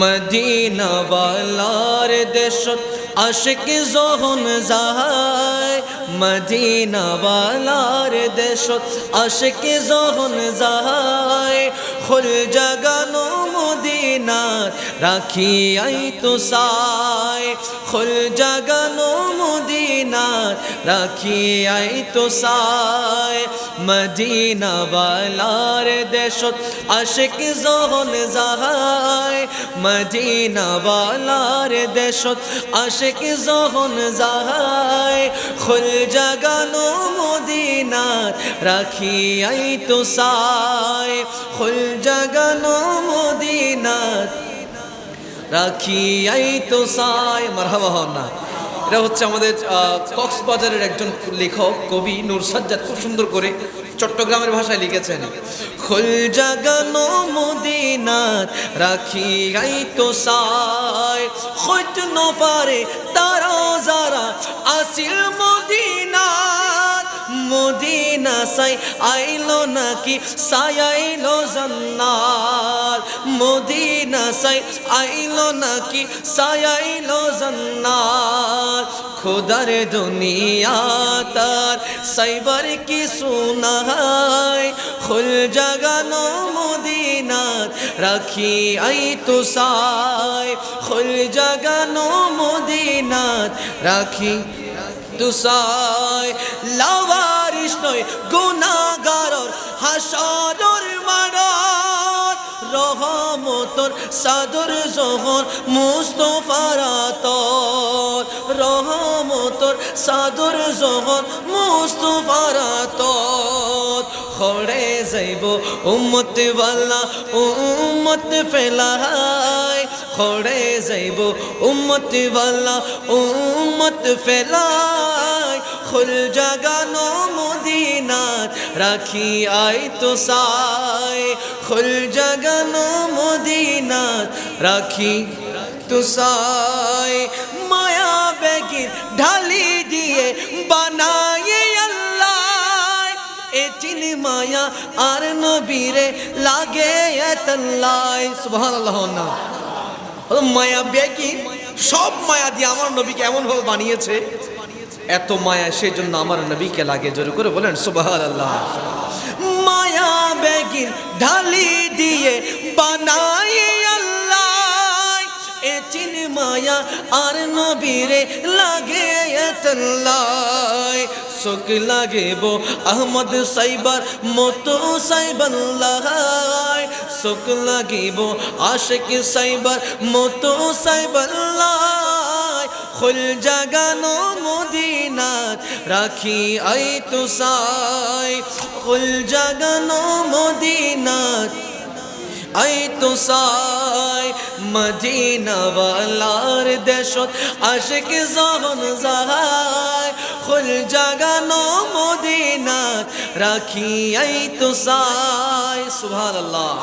মদিনাওয়ালার দেশত আশিক জহন যাহায় মদিনাওয়ালার দেশত আশিক জহন যাহায় খুল জাগানো মদিনার রাখি আই তো সায় খুল জাগানো মদিনার রাখি আই তো সায়। মদিনাওয়ালার দেশত আশিক জহন যাহায়। মদিনাওয়ালার দেশত আশিক জহন যাহায়। খুল জাগানো মদিনার রাখি আই তো সায়। খুল জাগানো মদিনার রাখি আই তো সায়। মারহাবা না। এটা হচ্ছে আমাদের কক্সবাজারের একজন লেখক, কবি নূর সাজ্জাদ, খুব সুন্দর করে চট্টগ্রামের ভাষায় লিখেছেন। খুল জাগানো মদিনার, রাখি আই তো সায়। খোঁজ নফারে তারা যারা আসিল মদিনার। মদিনা সাই আইলো নাকি সাই আইলো জান্নাত মদিনা সাই আইলো নাকি সাই আইলো জান্নাত খোদার দুনিয়া তার সাইবার কি সুনাহাই? খুল জাগানো মদিনাত রাখি আই তো সাই। খুল জাগানো মদিনাত রাখি তুসায় লাওয়ারিস নয় গুনাগারর রহমতর সাদর জহর মুস্তফারাতর রহমতর সাদর জহর মুস্তফারাতর খড়ে যাইব উম্মত বাল্লা উম্মত ফেলাহায় খড়ে যাইব, উম্মত ওয়ালা উম্মত ফেলায় খুল জাগানো মদিনাত রাখি আই তো সায় খুল জাগানো মদিনাত রাখি তো সায় মায়া বেগির ঢালি দিয়ে বানায়ে আল্লাহ। মায়া আর নবীরে লাগে এতল্লাই সুবহানাল্লাহ না মায়া বেগি সব মায়া দিয়ে আমার নবীকে এমন ভাবে বানিয়েছে। এত মায়া সেই জন্য আমার নবীকে লাগে, জোরে করে বলেন, সুবহানাল্লাহ। মায়া বেগিন ঢালি দিয়ে বানায় আল্লাহ। এচিন মায়া আর নবীরে লাগে এতল্লাই চোখ লাগেব। আহমদ সাইবার মতো সাইবাল্লাহ। চোখ লাগিব আশেক সাইবার মতো সাইবাল্লাহ। খুল জাগানো মদিনাত রাখি আই তো সাই। খুল জাগানো মদিনাত আই তো সাই। মদিনাওয়ালার দেশত আশিক জহন যাহায় খুল জাগানো মদিনাত রাখি আই তো সাই সুবহানাল্লাহ।